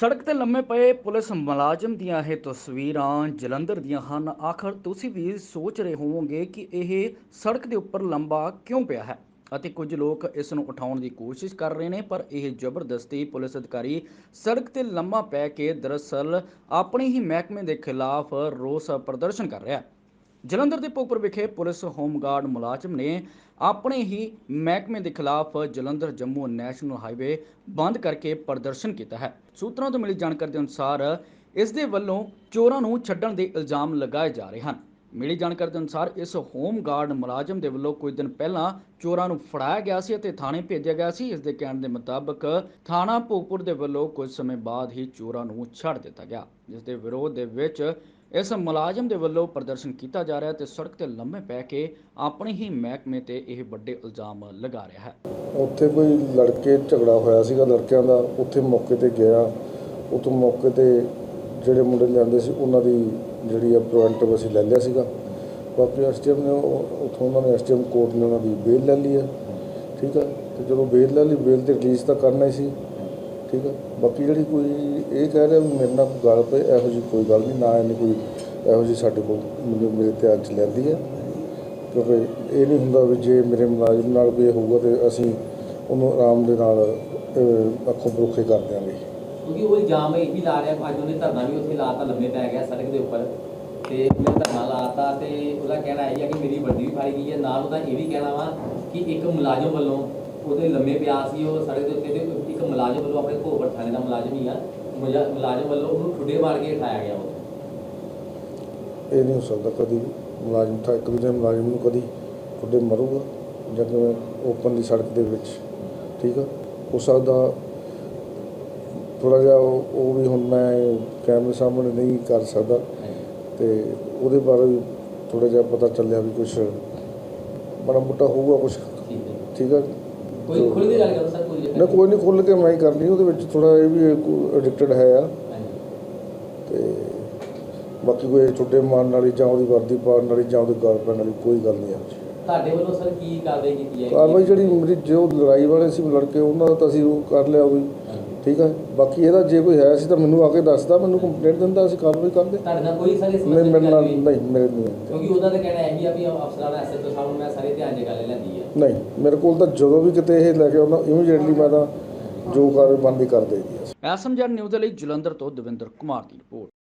ਸੜਕ ਤੇ ਲੰਮੇ ਪਏ ਪੁਲਿਸ ਮੁਲਾਜ਼ਮ ਦੀਆਂ ਇਹ ਤਸਵੀਰਾਂ ਜਲੰਧਰ ਦੀਆਂ ਹਨ। ਆਖਰ ਤੁਸੀਂ ਵੀ ਸੋਚ ਰਹੇ ਹੋਵੋਗੇ ਕਿ ਇਹ ਸੜਕ ਦੇ ਉੱਪਰ ਲੰਬਾ ਕਿਉਂ ਪਿਆ ਹੈ? ਅਤੇ ਕੁਝ ਲੋਕ ਇਸ ਨੂੰ ਉਠਾਉਣ ਦੀ ਕੋਸ਼ਿਸ਼ ਕਰ ਰਹੇ ਨੇ, ਪਰ ਇਹ ਜ਼ਬਰਦਸਤੀ ਪੁਲਿਸ ਅਧਿਕਾਰੀ ਸੜਕ ਤੇ ਲੰਮਾ ਪੈ ਕੇ ਦਰਅਸਲ ਆਪਣੇ ਹੀ ਮਹਿਕਮੇ ਦੇ ਖਿਲਾਫ ਰੋਸ ਪ੍ਰਦਰਸ਼ਨ ਕਰ ਰਿਹਾ ਹੈ। ਜਲੰਧਰ ਦੇ ਭੋਗਪੁਰ ਵਿਖੇ ਪੁਲਿਸ ਹੋਮਗਾਰਡ ਮੁਲਾਜ਼ਮ ਨੇ ਆਪਣੇ ਹੀ ਮਹਿਕਮੇ ਦੇ ਖਿਲਾਫ ਜਲੰਧਰ ਜੰਮੂ ਨੈਸ਼ਨਲ ਹਾਈਵੇ ਬੰਦ ਕਰਕੇ ਪ੍ਰਦਰਸ਼ਨ ਕੀਤਾ ਹੈ। ਸੂਤਰਾਂ ਤੋਂ ਮਿਲੀ ਜਾਣਕਾਰੀ ਦੇ ਅਨੁਸਾਰ ਇਸ ਦੇ ਵੱਲੋਂ ਚੋਰਾਂ ਨੂੰ ਛੱਡਣ ਦੇ ਇਲਜ਼ਾਮ ਲਗਾਏ ਜਾ ਰਹੇ ਹਨ। ਮਿਲੀ ਜਾਣਕਾਰੀ ਦੇ ਅਨੁਸਾਰ ਇਸ ਹੋਮਗਾਰਡ ਮੁਲਾਜ਼ਮ ਦੇ ਵੱਲੋਂ ਕੁਝ ਦਿਨ ਪਹਿਲਾਂ ਚੋਰਾਂ ਨੂੰ ਫੜਾਇਆ ਗਿਆ ਸੀ ਅਤੇ ਥਾਣੇ ਭੇਜਿਆ ਗਿਆ ਸੀ। ਇਸ ਦੇ ਕਹਿਣ ਦੇ ਮੁਤਾਬਕ ਥਾਣਾ ਭੋਗਪੁਰ ਦੇ ਵੱਲੋਂ ਕੁਝ ਸਮੇਂ ਬਾਅਦ ਹੀ ਚੋਰਾਂ ਨੂੰ ਛੱਡ ਦਿੱਤਾ ਗਿਆ। ਜਿਸ ਦੇ ਵਿਰੋਧ ਦੇ ਵਿੱਚ ਇਸ ਮੁਲਾਜ਼ਮ ਦੇ ਵੱਲੋਂ ਪ੍ਰਦਰਸ਼ਨ ਕੀਤਾ ਜਾ ਰਿਹਾ ਤੇ ਸੜਕ ਤੇ ਲੰਮੇ ਪੈ ਕੇ ਆਪਣੇ ਹੀ ਮਹਿਕਮੇ ਤੇ ਇਹ ਵੱਡੇ ਇਲਜ਼ਾਮ ਲਗਾ ਰਿਹਾ ਹੈ। ਉੱਥੇ ਕੋਈ ਲੜਕੇ ਝਗੜਾ ਹੋਇਆ ਸੀਗਾ, ਲੜਕਿਆਂ ਦਾ। ਉੱਥੇ ਮੌਕੇ ਤੇ ਗਿਆ। ਉਤੋਂ ਮੌਕੇ ਤੇ ਜਿਹੜੇ ਮੁੰਡੇ ਲਿਆਂਦੇ ਸੀ, ਉਹਨਾਂ ਦੀ ਜਿਹੜੀ ਆ ਪ੍ਰੋਵੈਂਟਿਵ ਅਸੀਂ ਲੈ ਲਿਆ ਸੀਗਾ। ਬਾਕੀ ਐਸਟੀਐਮ ਨੇ ਉਹ- ਉੱਥੋਂ ਉਹਨਾਂ ਨੇ ਐਸਟੀਐਮ ਕੋਰਟ ਨੇ ਉਹਨਾਂ ਦੀ ਬੇਲ ਲੈ ਲਈ ਹੈ ਠੀਕ ਹੈ ਤੇ ਜਦੋਂ ਬੇਲ ਲੈ ਲਈ ਬੇਲ ਤੇ ਰਿਲੀਜ਼ ਤਾਂ ਕਰਨਾ ਹੀ ਸੀ, ਠੀਕ ਹੈ ਬਾਕੀ ਜਿਹੜੀ ਕੋਈ ਇਹ ਕਹਿ ਰਿਹਾ ਵੀ ਮੇਰੇ ਨਾਲ ਕੋਈ ਗੱਲ ਪਈ ਇਹੋ ਜਿਹੀ ਕੋਈ ਗੱਲ ਨਹੀਂ, ਨਾ ਇਹਨੇ ਕੋਈ ਇਹੋ ਜਿਹੀ ਸਾਡੇ ਕੋਲ ਮੈਨੂੰ ਮੇਰੇ ਧਿਆਨ ਚ ਲੈਂਦੀ ਹੈ ਕਿਉਂਕਿ ਇਹ ਨਹੀਂ ਹੁੰਦਾ ਵੀ ਜੇ ਮੇਰੇ ਮੁਲਾਜ਼ਮ ਨਾਲ ਕੋਈ ਹੋਊਗਾ ਤੇ ਅਸੀਂ ਉਹਨੂੰ ਆਰਾਮ ਦੇ ਨਾਲ ਅੱਖੋਂ ਪਰੋਖੇ ਕਰ ਦਿਆਂਗੇ। ਕਿਉਂਕਿ ਉਹ ਇਲਜ਼ਾਮ ਇਹ ਵੀ ਲਾ ਰਿਹਾ ਅੱਜ ਉਹਨੇ ਧਰਨਾ ਵੀ ਉੱਥੇ ਲਾਤਾ, ਲੰਮੇ ਪੈ ਗਿਆ ਸੜਕ ਦੇ ਉੱਪਰ। ਤੇ ਉਹਨੇ ਧਰਨਾ ਲਾਤਾ ਤੇ ਉਹਦਾ ਕਹਿਣਾ ਇਹ ਹੈ ਕਿ ਮੇਰੀ ਵੱਡੀ ਵੀ ਫਾਈ ਗਈ ਹੈ। ਨਾਲ ਉਹਦਾ ਇਹ ਵੀ ਕਹਿਣਾ ਵਾ ਕਿ ਇੱਕ ਮੁਲਾਜ਼ਮ ਵੱਲੋਂ ਉਹਦੇ ਲੰਮੇ ਪਿਆ ਸੀ ਉਹ ਸੜਕ ਦੇ ਉੱਤੇ ਤੇ ਇੱਕ ਮੁਲਾਜ਼ਮ ਵੱਲੋਂ ਆਪਣੇ ਘੋਬਰ ਥਾਣੇ ਦਾ ਮੁਲਾਜ਼ਮ ਹੀ ਆ। ਮੁਲਾਜ਼ਮ ਵੱਲੋਂ ਉਹਨੂੰ ਠੁੱਡੇ ਮਾਰ ਕੇ ਉਠਾਇਆ ਗਿਆ ਉਹ। ਇਹ ਨਹੀਂ ਹੋ ਸਕਦਾ ਕਦੀ ਮੁਲਾਜ਼ਮ ਤਾਂ ਇੱਕ ਦੂਜੇ ਮੁਲਾਜ਼ਮ ਨੂੰ ਕਦੀ ਠੁੱਡੇ ਮਰੂਗਾ ਜਦੋਂ ਓਪਨਲੀ ਸੜਕ ਦੇ ਵਿੱਚ। ਠੀਕ ਆ? ਹੋ ਸਕਦਾ ਥੋੜਾ ਜਿਹਾ ਉਹ ਵੀ ਹੁਣ ਮੈਂ ਕੈਮਰੇ ਸਾਹਮਣੇ ਨਹੀਂ ਕਰ ਸਕਦਾ। ਤੇ ਉਹਦੇ ਬਾਰੇ ਵੀ ਥੋੜਾ ਜਿਹਾ ਪਤਾ ਚੱਲਿਆ ਵੀ ਕੁਝ ਬੜਾ ਮੋਟਾ ਹੋਊਗਾ ਕੁਝ ਠੀਕ ਹੈ। ਕੋਈ ਖੁੱਲ੍ਹ ਕੇ ਗੱਲ ਕਰੋ ਸਰ ਕੋਈ ਨਾ ਕੋਈ ਨਹੀਂ ਖੁੱਲ ਕੇ ਮੈਂ ਹੀ ਕਰਨੀ ਉਹਦੇ ਵਿੱਚ ਥੋੜਾ ਇਹ ਵੀ ਐਡਿਕਟਡ ਹੈ ਆ। ਤੇ ਬਾਕੀ ਕੋਈ ਛੁੱਟੇ ਮਾਰਨ ਵਾਲੀ ਜਾਂ ਉਹਦੀ ਵਰਦੀ ਪਾਉਣ ਵਾਲੀ ਜਾਂ ਉਹਦੇ ਗਲ ਪੈਣ ਵਾਲੀ ਕੋਈ ਗੱਲ ਨਹੀਂ ਆ। ਤੁਹਾਡੇ ਵੱਲੋਂ ਸਰ ਕੀ ਕਾਰਵਾਈ ਕੀਤੀ ਹੈ ਕਾਰਵਾਈ ਜਿਹੜੀ ਮੇਰੀ ਜੋ ਲੜਾਈ ਵਾਲੇ ਸੀ ਲੜਕੇ ਉਹਨਾਂ ਦਾ ਤਾਂ ਅਸੀਂ ਉਹ ਕਰ ਲਿਆ ਵੀ ਠੀਕ ਹੈ ਬਾਕੀ ਇਹਦਾ ਜੇ ਕੋਈ ਹੈ ਸੀ ਤਾਂ ਮੈਨੂੰ ਆ ਕੇ ਦੱਸਦਾ ਮੈਨੂੰ ਕੰਪਲੇਂਟ ਦਿੰਦਾ ਅਸੀਂ ਕਾਰਵਾਈ ਕਰਦੇ। ਤੁਹਾਡੇ ਨਾਲ ਕੋਈ ਸਾਰੇ ਨਹੀਂ ਮੇਰੇ ਨਾਲ ਨਹੀਂ ਮੇਰੇ ਨਹੀਂ। ਕਿਉਂਕਿ ਉਹਦਾ ਤਾਂ ਕਹਿਣਾ ਇਹ ਹੀ ਆ ਵੀ ਅਫਸਰਾਂ ਦਾ ਐਸਐਚਓ ਸਾਹਿਬ ਨੂੰ ਮੈਂ ਸਾਰੇ ਧਿਆਨ 'ਚ ਗੱਲ ਲੈਂਦੀ ਆ। ਨਹੀਂ ਮੇਰੇ ਕੋਲ ਤਾਂ ਜਦੋਂ ਵੀ ਕਿਤੇ ਇਹ ਲੈ ਕੇ ਆਉਂਦਾ ਇਮੀਡੀਏਟਲੀ ਮੈਂ ਤਾਂ ਜੋ ਕਾਰਵਾਈ ਬਣਦੀ ਕਰ ਦੇਈਦੀ ਹੈ ਐਸਐਮਜੈਡ ਨਿਊਜ਼ ਦੇ ਲਈ ਜਲੰਧਰ ਤੋਂ ਦਵਿੰਦਰ ਕੁਮਾਰ ਦੀ ਰਿਪੋਰਟ।